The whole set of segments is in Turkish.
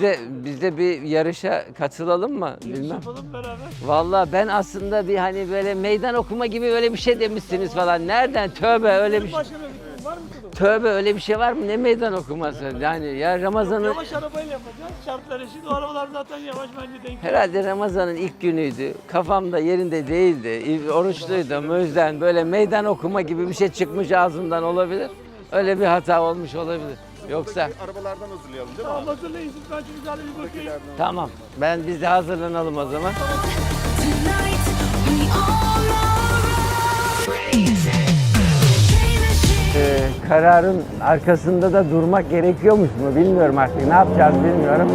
de bir yarışa katılalım mı? Bilmem. Yapalım beraber. Vallahi ben aslında bir hani böyle meydan okuma gibi öyle bir şey demişsiniz falan. Nereden? Tövbe öyle bir şey. Başka bir var mı kızım? Tövbe öyle bir şey var mı? Ne meydan okuması? Yani ya Ramazan'ın Yavaş arabayla yapacağız. Şartlar eşit. O arabalar zaten yavaş bence denk. herhalde Ramazan'ın ilk günüydü. Kafamda yerinde değildi. Oruçluydum. O yüzden böyle meydan okuma gibi bir şey çıkmış ağzımdan olabilir. Öyle bir hata olmuş olabilir. Yoksa Arabalardan hazırlayalım değil mi? Tamam hazırlayın siz ben şimdi güzel bir bakayım. tamam. Ben biz de hazırlanalım o zaman. Kararın arkasında da durmak gerekiyormuş mu bilmiyorum artık ne yapacağız bilmiyorum.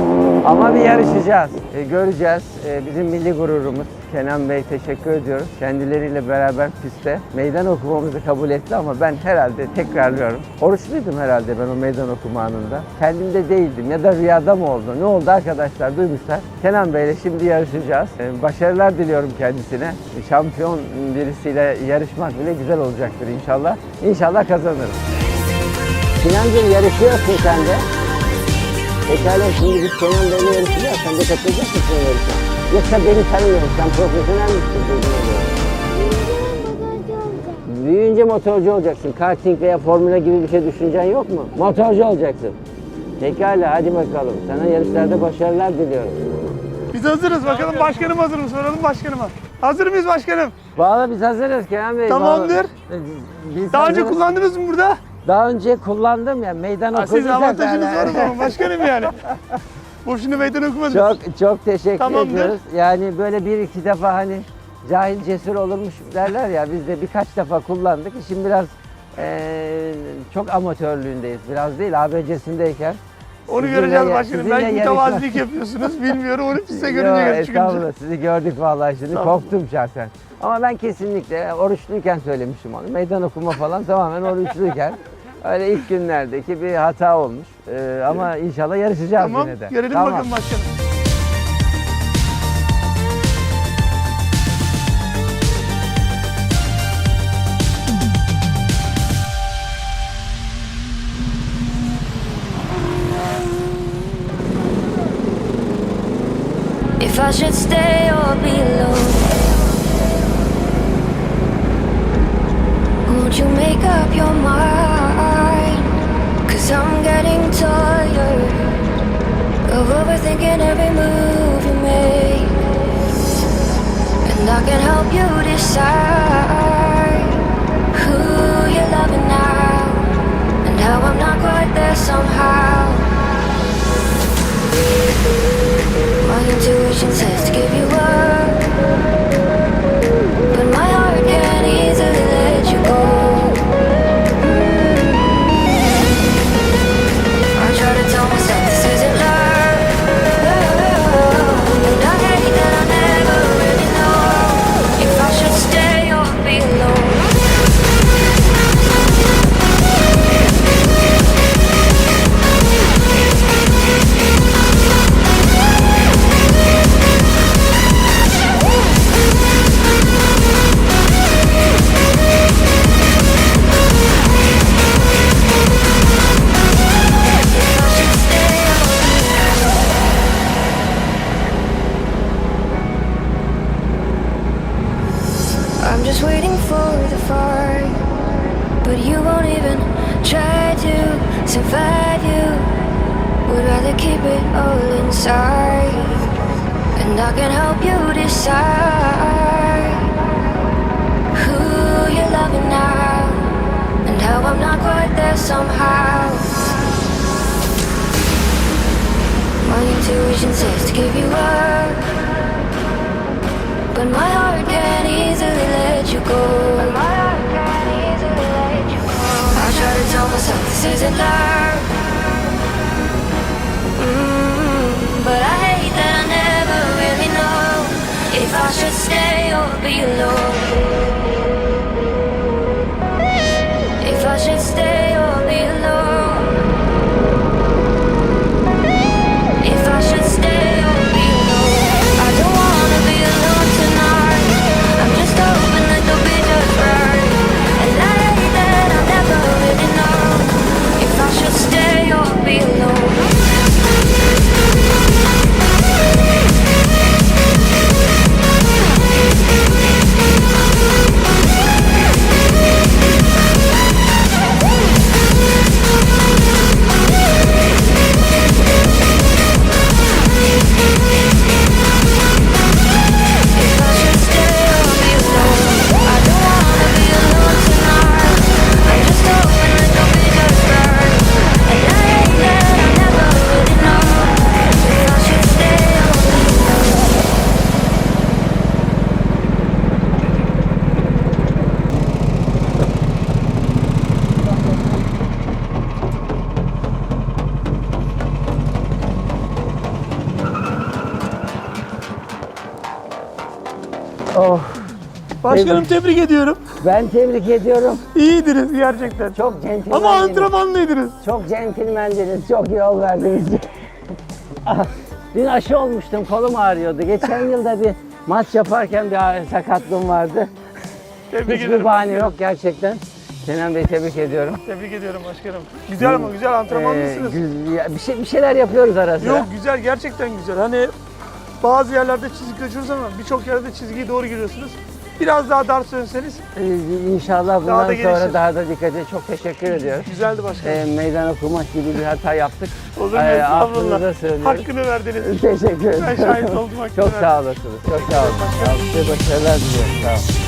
Ama bir yarışacağız. Ee, göreceğiz. Ee, bizim milli gururumuz. Kenan Bey teşekkür ediyoruz. Kendileriyle beraber pistte meydan okumamızı kabul etti ama ben herhalde tekrarlıyorum. Oruçluydum herhalde ben o meydan okuma anında. Kendimde değildim ya da rüyada mı oldu? Ne oldu arkadaşlar duymuşlar. Kenan Bey'le şimdi yarışacağız. Ee, başarılar diliyorum kendisine. Şampiyon birisiyle yarışmak bile güzel olacaktır inşallah. İnşallah kazanırım. Sinancığım yarışıyorsun sen de. Pekala şimdi biz Kenan Bey'le yarışacağız. Sen de katılacak mısın yarışa? Yoksa beni tanımıyorsun. Sen profesyonel misin? Göre? Büyüyünce motorcu olacaksın. Karting veya formüle gibi bir şey düşüncen yok mu? Motorcu olacaksın. Pekala hadi bakalım. Sana yarışlarda başarılar diliyorum. Biz hazırız. Bakalım başkanım hazır mı? Soralım başkanıma. Hazır mıyız başkanım? Valla biz hazırız Kenan Bey. Tamamdır. Vallahi- Biz Daha önce hazırız. kullandınız mı burada? Daha önce kullandım ya meydan Ha, okuduk. Sizin avantajınız var o zaman başkanım yani. Boşuna meydan okumadınız. Çok çok teşekkür Tamamdır. ediyoruz. Yani böyle bir iki defa hani cahil cesur olurmuş derler ya biz de birkaç defa kullandık. Şimdi biraz eee, çok amatörlüğündeyiz. Biraz değil ABC'sindeyken. Onu Sizinle göreceğiz ya- başkanım. sizinle Belki yarışmak- mütevazilik yapıyorsunuz. Bilmiyorum. Onu size Yo, görünce göz çıkınca. estağfurullah sizi gördük vallahi şimdi korktum şahsen. Ama ben kesinlikle oruçluyken söylemiştim onu. Meydan okuma falan tamamen oruçluyken. Öyle ilk günlerdeki bir hata olmuş. Eee, ama inşallah yarışacağız Tamam. yine de. Görelim Tamam. bakalım başkanım. If I should stay or be alone, won't you make up your mind? I'm getting tired of overthinking every move you make. And I can help you decide who you're loving now, and how I'm not quite there somehow. I'm just waiting for the fight, but you won't even try to survive. You would rather keep it all inside, and I can help you decide who you're loving now, and how I'm not quite there somehow. My intuition says to give you up. But my heart go. My heart can't easily let you go. I try to tell myself this isn't love. Oh, Başkanım tebrik ediyorum. ben tebrik ediyorum. İyiydiniz gerçekten. Çok Ama centilmendiniz. antrenmanlıydınız. Çok centilmendiniz. Çok yol verdiniz. Ah, Dün aşı olmuştum. Kolum ağrıyordu. Geçen yılda bir maç yaparken bir sakatlığım vardı. Tebrik Hiçbir ederim. bahane yok gerçekten. Kenan Bey tebrik ediyorum. Tebrik ediyorum başkanım. Güzel ama güzel antrenmanlısınız. Ee, gü- bir, şey, bir şeyler yapıyoruz ara sıra. Yok güzel gerçekten güzel. Hani bazı yerlerde çizgi kaçırıyorsunuz ama birçok yerde çizgiyi doğru giriyorsunuz. Biraz daha dar sönseniz Ee, İnşallah bundan da sonra daha da dikkat edin. Çok teşekkür ediyoruz. güzeldi başkanım. Ee, meydan okumak gibi bir hata yaptık. Olur mu? Ee, affınıza sığınıyoruz. Hakkını verdiniz. Teşekkür ederim. Ben şahit oldum hakkını Çok verdim. sağ olasınız. Çok sağ olun. Size başarılar diliyorum. Sağ olun.